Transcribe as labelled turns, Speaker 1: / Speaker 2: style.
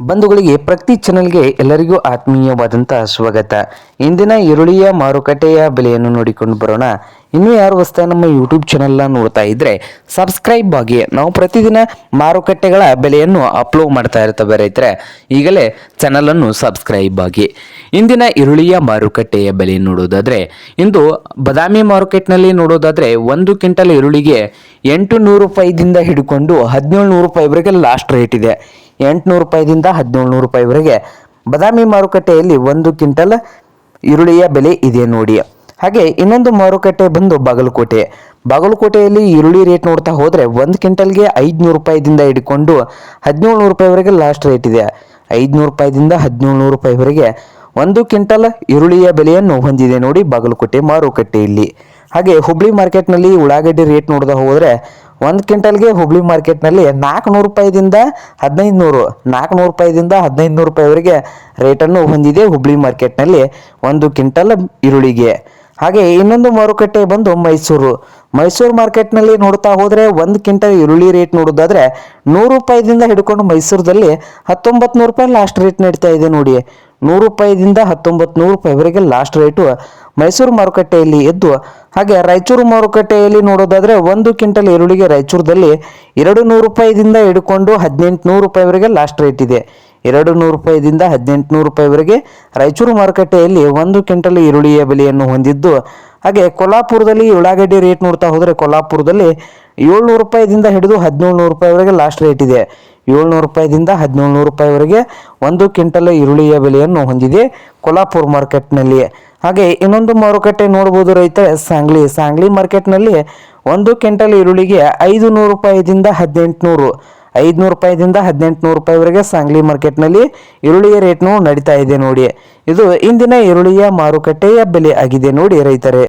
Speaker 1: ಬಂಧುಗಳಿಗೆ ಪ್ರತಿ ಚಾನೆಲ್ಗೆ ಎಲ್ಲರಿಗೂ ಆತ್ಮೀಯವಾದಂತಹ ಸ್ವಾಗತ. ಇಂದಿನ ಈರುಳ್ಳಿಯ ಮಾರುಕಟ್ಟೆಯ ಬೆಲೆಯನ್ನು ನೋಡಿಕೊಂಡು ಬರೋಣ. ಇನ್ನೂ ಯಾರು ಹೊಸ ನಮ್ಮ ಯೂಟ್ಯೂಬ್ ಚಾನೆಲ್ನ ನೋಡ್ತಾ ಇದ್ರೆ ಸಬ್ಸ್ಕ್ರೈಬ್ ಆಗಿ. ನಾವು ಪ್ರತಿದಿನ ಮಾರುಕಟ್ಟೆಗಳ ಬೆಲೆಯನ್ನು ಅಪ್ಲೋಡ್ ಮಾಡ್ತಾ ಇರ್ತವೆ ರೈತರೆ ಈಗಲೇ ಚಾನಲನ್ನು ಸಬ್ಸ್ಕ್ರೈಬ್ ಆಗಿ. ಇಂದಿನ ಈರುಳ್ಳಿಯ ಮಾರುಕಟ್ಟೆಯ ಬೆಲೆ ನೋಡೋದಾದರೆ, ಇಂದು ಬದಾಮಿ ಮಾರುಕಟ್ಟೆನಲ್ಲಿ ನೋಡೋದಾದರೆ ಒಂದು ಕ್ವಿಂಟಲ್ ಈರುಳ್ಳಿಗೆ ಎಂಟು ನೂರು ರೂಪಾಯಿದಿಂದ ಹಿಡ್ಕೊಂಡು ಹದಿನೇಳು ನೂರು ರೂಪಾಯಿವರೆಗೆ ಲಾಸ್ಟ್ ರೇಟ್ ಇದೆ. ಎಂಟುನೂರು ರೂಪಾಯಿದಿಂದ ಹದಿನೇಳು ನೂರು ರೂಪಾಯಿವರೆಗೆ ಬದಾಮಿ ಮಾರುಕಟ್ಟೆಯಲ್ಲಿ ಒಂದು ಕ್ವಿಂಟಲ್ ಈರುಳ್ಳಿಯ ಬೆಲೆ ಇದೆ ನೋಡಿ. ಹಾಗೆ ಇನ್ನೊಂದು ಮಾರುಕಟ್ಟೆ ಬಂದು ಬಾಗಲಕೋಟೆ. ಬಾಗಲಕೋಟೆಯಲ್ಲಿ ಈರುಳ್ಳಿ ರೇಟ್ ನೋಡ್ತಾ ಹೋದರೆ ಒಂದು ಕ್ವಿಂಟಲ್ಗೆ ಐದುನೂರು ರೂಪಾಯಿದಿಂದ ಹಿಡ್ಕೊಂಡು ಹದಿನೇಳು ನೂರು ರೂಪಾಯಿವರೆಗೆ ಲಾಸ್ಟ್ ರೇಟ್ ಇದೆ. ಐದುನೂರು ರೂಪಾಯಿದಿಂದ ಹದಿನೇಳು ನೂರು ರೂಪಾಯಿವರೆಗೆ ಒಂದು ಕ್ವಿಂಟಲ್ ಈರುಳ್ಳಿಯ ಬೆಲೆಯನ್ನು ಹೊಂದಿದೆ ನೋಡಿ ಬಾಗಲಕೋಟೆ ಮಾರುಕಟ್ಟೆಯಲ್ಲಿ. ಹಾಗೆ ಹುಬ್ಳಿ ಮಾರ್ಕೆಟ್ನಲ್ಲಿ ಉಳ್ಳಾಗಡ್ಡಿ ರೇಟ್ ನೋಡ್ತಾ ಹೋದರೆ ಒಂದು ಕ್ವಿಂಟಲ್ಗೆ ಹುಬ್ಳಿ ಮಾರ್ಕೆಟ್ನಲ್ಲಿ ನಾಲ್ಕುನೂರು ರೂಪಾಯಿದಿಂದ ಹದಿನೈದು ನೂರು ನಾಲ್ಕುನೂರು ರೂಪಾಯಿದಿಂದ ಹದಿನೈದು ನೂರು ರೂಪಾಯಿವರೆಗೆ ರೇಟನ್ನು ಹೊಂದಿದೆ ಹುಬ್ಳಿ ಮಾರ್ಕೆಟ್ನಲ್ಲಿ ಒಂದು ಕ್ವಿಂಟಲ್ ಈರುಳ್ಳಿಗೆ. ಹಾಗೆ ಇನ್ನೊಂದು ಮಾರುಕಟ್ಟೆ ಬಂದು ಮೈಸೂರು. ಮೈಸೂರು ಮಾರ್ಕೆಟ್ನಲ್ಲಿ ನೋಡ್ತಾ ಹೋದರೆ ಒಂದು ಕ್ವಿಂಟಲ್ ಈರುಳ್ಳಿ ರೇಟ್ ನೋಡೋದಾದ್ರೆ ನೂರು ರೂಪಾಯಿದಿಂದ ಹಿಡ್ಕೊಂಡು ಮೈಸೂರದಲ್ಲಿ ಹತ್ತೊಂಬತ್ತು ನೂರು ರೂಪಾಯಿ ಲಾಸ್ಟ್ ರೇಟ್ ನಡೀತಾ ಇದೆ ನೋಡಿ. ನೂರು ರೂಪಾಯಿದಿಂದ ಹತ್ತೊಂಬತ್ತು ನೂರು ರೂಪಾಯಿವರೆಗೆ ಲಾಸ್ಟ್ ರೇಟು ಮೈಸೂರು ಮಾರುಕಟ್ಟೆಯಲ್ಲಿ ಇದ್ದು ಹಾಗೆ ರಾಯಚೂರು ಮಾರುಕಟ್ಟೆಯಲ್ಲಿ ನೋಡೋದಾದ್ರೆ ಒಂದು ಕ್ವಿಂಟಲ್ ಈರುಳ್ಳಿಗೆ ರಾಯಚೂರದಲ್ಲಿ ಎರಡು ನೂರು ರೂಪಾಯಿದಿಂದ ಹಿಡ್ಕೊಂಡು ಹದಿನೆಂಟು ನೂರು ರೂಪಾಯಿವರೆಗೆ ಲಾಸ್ಟ್ ರೇಟ್ ಇದೆ. ಎರಡು ನೂರು ರೂಪಾಯಿದಿಂದ ಹದಿನೆಂಟು ನೂರು ರೂಪಾಯಿವರೆಗೆ ರಾಯಚೂರು ಮಾರುಕಟ್ಟೆಯಲ್ಲಿ ಒಂದು ಕ್ವಿಂಟಲ್ ಈರುಳ್ಳಿಯ ಬೆಲೆಯನ್ನು ಹೊಂದಿದ್ದು, ಹಾಗೆ ಕೊಲ್ಲಾಪುರದಲ್ಲಿ ಉಳ್ಳಾಗಡ್ಡಿ ರೇಟ್ ನೋಡ್ತಾ ಹೋದರೆ ಕೊಲ್ಲಾಪುರದಲ್ಲಿ ಏಳ್ನೂರು ರೂಪಾಯಿದಿಂದ ಹಿಡಿದು ಹದಿನೇಳು ನೂರು ರೂಪಾಯಿವರೆಗೆ ಲಾಸ್ಟ್ ರೇಟ್ ಇದೆ. ಏಳ್ನೂರು ರೂಪಾಯಿದಿಂದ ಹದಿನೇಳು ನೂರು ರೂಪಾಯಿವರೆಗೆ ಒಂದು ಕ್ವಿಂಟಲ್ ಈರುಳ್ಳಿಯ ಬೆಲೆಯನ್ನು ಹೊಂದಿದೆ ಕೊಲ್ಲಾಪುರ ಮಾರ್ಕೆಟ್ನಲ್ಲಿ ಹಾಗೆ ಇನ್ನೊಂದು ಮಾರುಕಟ್ಟೆ ನೋಡ್ಬೋದು ರೈತರೆ, ಸಾಂಗ್ಲಿ. ಸಾಂಗ್ಲಿ ಮಾರ್ಕೆಟ್ನಲ್ಲಿ ಒಂದು ಕ್ವಿಂಟಲ್ ಈರುಳ್ಳಿಗೆ ಐದು ನೂರು ರೂಪಾಯಿದಿಂದ ಹದಿನೆಂಟು ನೂರು ಐದುನೂರು ರೂಪಾಯಿದಿಂದ ಹದಿನೆಂಟು ನೂರು ರೂಪಾಯಿವರೆಗೆ ಸಾಂಗ್ಲಿ ಮಾರ್ಕೆಟ್ನಲ್ಲಿ ಈರುಳ್ಳಿಯ ರೇಟ್ನು ನಡೀತಾ ಇದೆ ನೋಡಿ. ಇದು ಇಂದಿನ ಈರುಳ್ಳಿಯ ಮಾರುಕಟ್ಟೆಯ ಬೆಲೆ ಆಗಿದೆ ನೋಡಿ ರೈತರೇ.